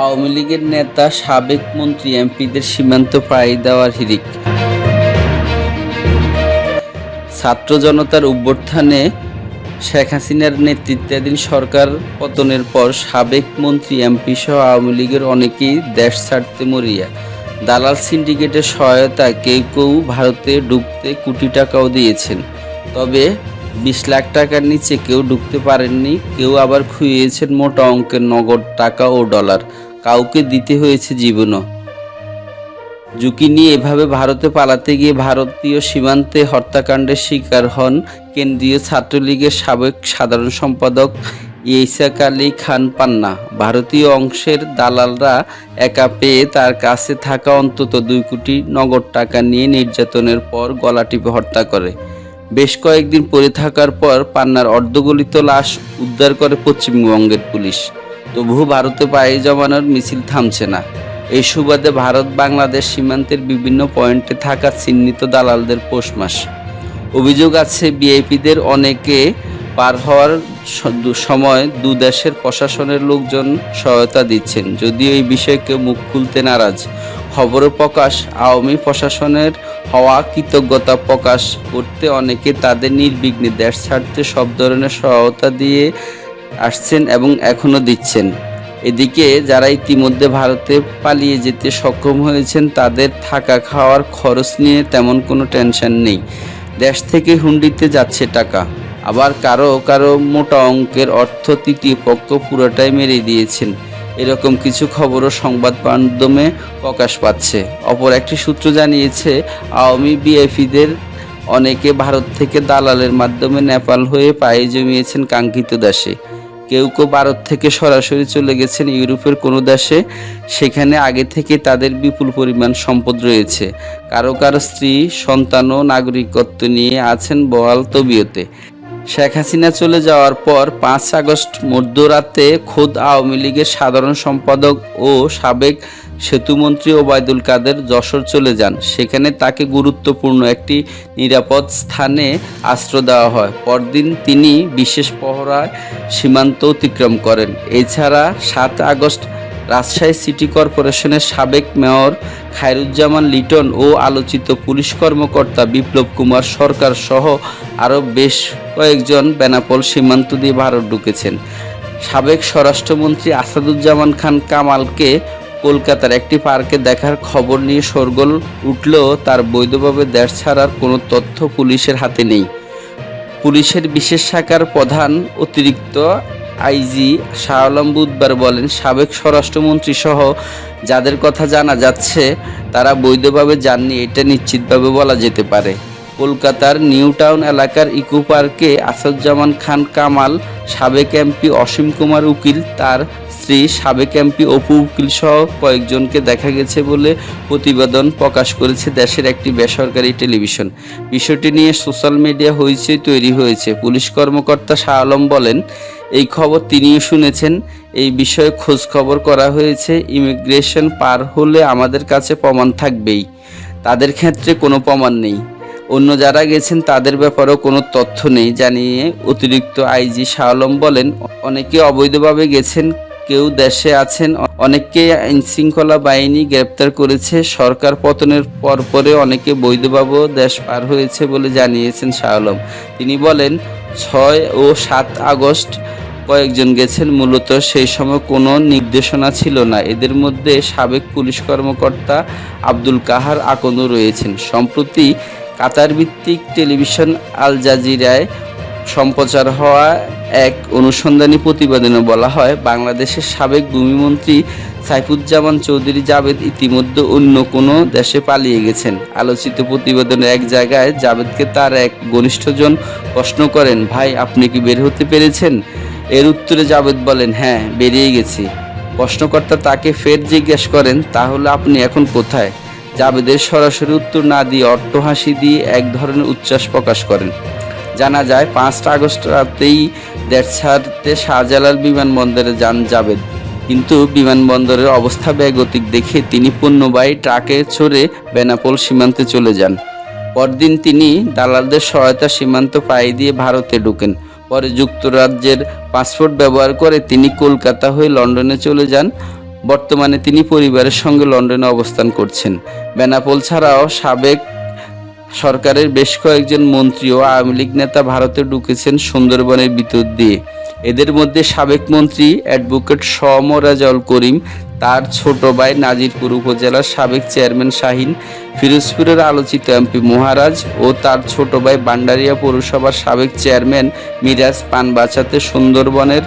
আওয়ামী লীগের নেতা, সাবেক মন্ত্রী, এমপিদের সীমান্ত পাড়ি দেওয়ার হিড়িক। ছাত্র জনতার অভ্যর্থানে শেখ হাসিনার নেতৃত্বাধীন সরকার পতনের পর সাবেক মন্ত্রী, এমপি সহ আওয়ামী লীগের অনেকেই দেশ ছাড়তে মরিয়া। দালাল সিন্ডিকেটের সহায়তা কেউ কেউ ভারতে ঢুকতে কোটি টাকাও দিয়েছেন। তবে বিশ লাখ টাকার নিচে কেউ ঢুকতে পারেননি, কেউ আবার খুইয়েছেন মোটা অঙ্কের নগদ টাকা ও ডলার। কাউকে দিতে হয়েছে জীবনও। ঝুঁকি নিয়ে এভাবে ভারতে পালাতে গিয়ে ভারতীয় সীমান্তে হত্যাকাণ্ডের শিকার হন কেন্দ্রীয় ছাত্রলীগের সাবেক সাধারণ সম্পাদক ইসাক আলী খান পান্না। ভারতীয় অংশের দালালরা একা পেয়ে তার কাছে থাকা অন্তত দুই কোটি নগদ টাকা নিয়ে নির্যাতনের পর গলা টিপে হত্যা করে। বেশ কয়েকদিন পড়ে থাকার পর পান্নার অর্ধগলিত লাশ উদ্ধার করে পশ্চিমবঙ্গের পুলিশ। তবুও ভারতে পায়ে জমানোর মিছিল থামছে না। এই সুবাদে ভারত বাংলাদেশ সীমান্তের বিভিন্ন পয়েন্টে থাকা চিহ্নিত দালালদের পোষমাস। অভিযোগ আছে বিআইপিদের অনেকে পার হওয়ার সময় দু দেশের প্রশাসনের লোকজন সহায়তা দিচ্ছেন। যদিও এই বিষয়ে কেউ মুখ খুলতে নারাজ। খবরের প্রকাশ, আওয়ামী প্রশাসনের হওয়া কৃতজ্ঞতা প্রকাশ করতে অনেকে তাদের নির্বিঘ্নে দেশ ছাড়তে সব ধরনের সহায়তা দিয়ে আসছেন এবং এখনও দিচ্ছেন। এদিকে যারা ইতিমধ্যে ভারতে পালিয়ে যেতে সক্ষম হয়েছেন, তাদের থাকা খাওয়ার খরচ নিয়ে তেমন কোনো টেনশন নেই। দেশ থেকে হুন্ডিতে যাচ্ছে টাকা। আবার কারও কারও মোটা অঙ্কের অর্থ তৃতীয় পক্ষ পুরোটাই মেরে দিয়েছেন। এরকম কিছু খবরও সংবাদ মাধ্যমে প্রকাশ পাচ্ছে। অপর একটি সূত্র জানিয়েছে, আওয়ামী বিএফিদের অনেকে ভারত থেকে দালালের মাধ্যমে নেপাল হয়ে পায়ে জমিয়েছেন কাঙ্ক্ষিত দেশে। কেউ কেউ ভারত থেকে সরাসরি চলে গেছেন ইউরোপের কোনো দেশে, সেখানে আগে থেকে তাদের বিপুল পরিমাণ সম্পদ রয়েছে। কারও কারও স্ত্রী, সন্তান ও নাগরিকত্ব নিয়ে আছেন বহাল তবিয়তে। শেখ হাসিনা চলে যাওয়ার পর পাঁচ আগস্ট মধ্যরাতে খোদ আওয়ামী লীগের সাধারণ সম্পাদক ও সাবেক সেতুমন্ত্রী ওবায়দুল কাদের যশোর চলে যান। সেখানে তাকে গুরুত্বপূর্ণ একটি নিরাপদ স্থানে আশ্রয় দেওয়া হয়। পরদিন তিনি বিশেষ পহরায় সীমান্ত অতিক্রম করেন। এছাড়া সাত আগস্ট রাজশাহী সিটি কর্পোরেশনের সাবেক মেয়র খায়রুজ্জামান লিটন ও আলোচিত পুলিশ কর্মকর্তা বিপ্লব কুমার সরকার সহ আরও বেশ কয়েকজন বেনাপোল সীমান্ত দিয়ে ভারত ঢুকেছেন। সাবেক স্বরাষ্ট্রমন্ত্রী আসাদুজ্জামান খান কামালকে কলকাতার একটি পার্কে দেখার খবর নিয়ে শোরগোল উঠলেও তার বৈধভাবে দেশ ছাড়ার কোনো তথ্য পুলিশের হাতে নেই। পুলিশের বিশেষ শাখার প্রধান অতিরিক্ত আইজি শাহ আলম বুধবার বলেন, সাবেক স্বরাষ্ট্রমন্ত্রী সহ যাদের কথা জানা যাচ্ছে, তারা বৈধভাবে যাননি, এটা নিশ্চিতভাবে বলা যেতে পারে। কলকাতার নিউ টাউন এলাকার ইকো পার্কে আসাদুজ্জামান খান কামাল, সাবেক এমপি অসীম কুমার উকিল, তার স্ত্রী সাবেক এমপি অপু উকিল সহ কয়েকজনকে দেখা গেছে বলে প্রতিবেদন প্রকাশ করেছে দেশের একটি বেসরকারি টেলিভিশন। বিষয়টি নিয়ে সোশ্যাল মিডিয়া হইচই তৈরি হয়েছে। পুলিশ কর্মকর্তা শাহ আলম বলেন, এই খবর তিনিও শুনেছেন। এই বিষয়ে খোঁজ খবর করা হয়েছে। ইমিগ্রেশন পার হলে আমাদের কাছে প্রমাণ থাকবেই। তাদের ক্ষেত্রে কোনো প্রমাণ নেই। অন্য যারা গেছেন তাদের ব্যাপারেও কোনো তথ্য নেই। জানিয়ে অতিরিক্ত আইজি শাহ আলম বলেন, অনেকে অবৈধভাবে গেছেন। কেউ দেশে আছেন, অনেককে আইন শৃঙ্খলা বাহিনী গ্রেপ্তার করেছে। সরকার পতনের পরপরে অনেকে বৈধভাবেও দেশ পার হয়েছে বলে জানিয়েছেন শাহ আলম। তিনি বলেন, ছয় ও সাত আগস্ট কয়েকজন গেছেন, মূলত সেই সময় কোনো নির্দেশনা ছিল না। এদের মধ্যে সাবেক পুলিশ কর্মকর্তা আব্দুল কাহার আকন্দ রয়েছেন। সম্প্রতি কাতার ভিত্তিক টেলিভিশন আল জাজিরায় সম্প্রচার হওয়া এক অনুসন্ধানী প্রতিবেদনে বলা হয়, বাংলাদেশের সাবেক ভূমিমন্ত্রী সাইফুজ্জামান চৌধুরী জাভেদ ইতিমধ্যে অন্য কোনো দেশে পালিয়ে গেছেন। আলোচিত প্রতিবেদনে এক জায়গায় জাভেদকে তার এক ঘনিষ্ঠজন প্রশ্ন করেন, ভাই, আপনি কি বের হতে পেরেছেন? এর উত্তরে জাভেদ বলেন হ্যাঁ বেরিয়ে গেছি। প্রশ্নকর্তা তাকে ফের জিজ্ঞেস করেন, তাহলে আপনি এখন কোথায়? জাভেদের সরাসরি উত্তর না দিয়ে অট্টহাসি দিয়ে এক ধরনের উচ্ছ্বাস প্রকাশ করেন। জানা যায়, পাঁচটা আগস্ট রাতেই ছাড়তে শাহজালাল বিমানবন্দরে যান জাবেদ কিন্তু বিমানবন্দরের অবস্থা বেগতিক দেখে তিনি পণ্যবাহী ট্রাকে চড়ে বেনাপোল সীমান্তে চলে যান। পরদিন তিনি দালালদের সহায়তা সীমান্ত পায়ে দিয়ে ভারতে ঢোকেন। পরে যুক্তরাজ্যের পাসপোর্ট ব্যবহার করে তিনি কলকাতা হয়ে লন্ডনে চলে যান। বর্তমানে তিনি পরিবারের সঙ্গে লন্ডনে অবস্থান করছেন। বেনাপোল ছাড়াও সাবেক সরকারের বেশ কয়েকজন মন্ত্রী ও আওয়ামী লীগ নেতা ভারতে ঢুকেছেন সুন্দরবনের ভিতর দিয়ে। এদের মধ্যে সাবেক মন্ত্রী অ্যাডভোকেট সমরাজল করিম, তার ছোট ভাই নাজিরপুর উপজেলার সাবেক চেয়ারম্যান শাহিন, ফিরোজপুরের আলোচিত এমপি মহারাজ ও তার ছোট ভাই বান্ডারিয়া পৌরসভার সাবেক চেয়ারম্যান মিরাজ পান বাঁচাতে সুন্দরবনের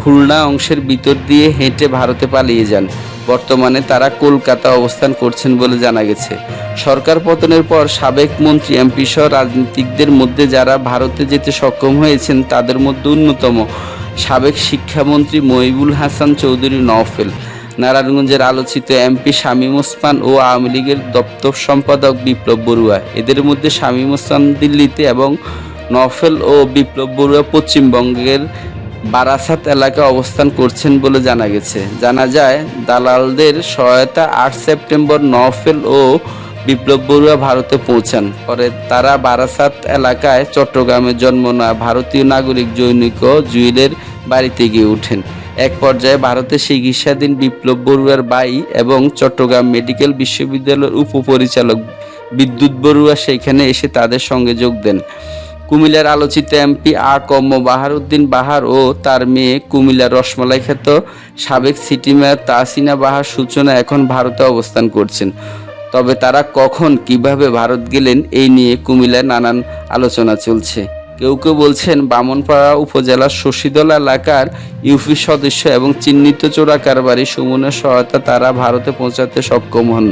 খুলনা অংশের ভিতর দিয়ে হেঁটে ভারতে পালিয়ে যান। বর্তমানে তারা কলকাতা অবস্থান করছেন বলে জানা গেছে। সরকার পতনের পর সাবেক মন্ত্রী, এমপি সহ রাজনীতিকদের মধ্যে যারা ভারতে যেতে সক্ষম হয়েছেন, তাদের মধ্যে অন্যতম সাবেক শিক্ষামন্ত্রী মহিবুল হাসান চৌধুরী নওফেল। নারায়ণগঞ্জের আলোচিত এমপি শামীম ওসমান ও আওয়ামী লীগের দপ্তর সম্পাদক বিপ্লব বড়ুয়া। এদের মধ্যে শামীম ওসমান দিল্লিতে এবং নফেল ও বিপ্লব বড়ুয়া পশ্চিমবঙ্গের বারাসাত এলাকায় অবস্থান করছেন বলে জানা গেছে। জানা যায়, দালালদের সহায়তা আট সেপ্টেম্বর নফেল ও বিপ্লব বড়ুয়া ভারতে পৌঁছান। পরে তারা বারাসাত এলাকায় চট্টগ্রামে জন্ম নেওয়া ভারতীয় নাগরিক জৈনিক জুয়েলের বাড়িতে গিয়ে ওঠেন। এক পর্যায়ে ভারতে চিকিৎসাধীন বিপ্লব বড়ুয়ার বাই এবং চট্টগ্রাম মেডিকেল বিশ্ববিদ্যালয়ের উপপরিচালক বিদ্যুৎ বড়ুয়া সেখানে এসে তাদের সঙ্গে যোগ দেন। কুমিল্লার আলোচিত এমপি আ কম বাহারউদ্দিন বাহার ও তার মেয়ে কুমিল্লার রসমালাই খ্যাত সাবেক সিটি মেয়র তাসিনা বাহার সূচনা এখন ভারতে অবস্থান করছেন। তবে তারা কখন কীভাবে ভারত গেলেন, এই নিয়ে কুমিল্লায় নানান আলোচনা চলছে। কেউ কেউ বলছেন, বামনপাড়া উপজেলার শশীদলা এলাকার ইউপি সদস্য এবং চিহ্নিত চোরা কারবারি সুমনের সহায়তা তারা ভারতে পৌঁছাতে সক্ষম হন।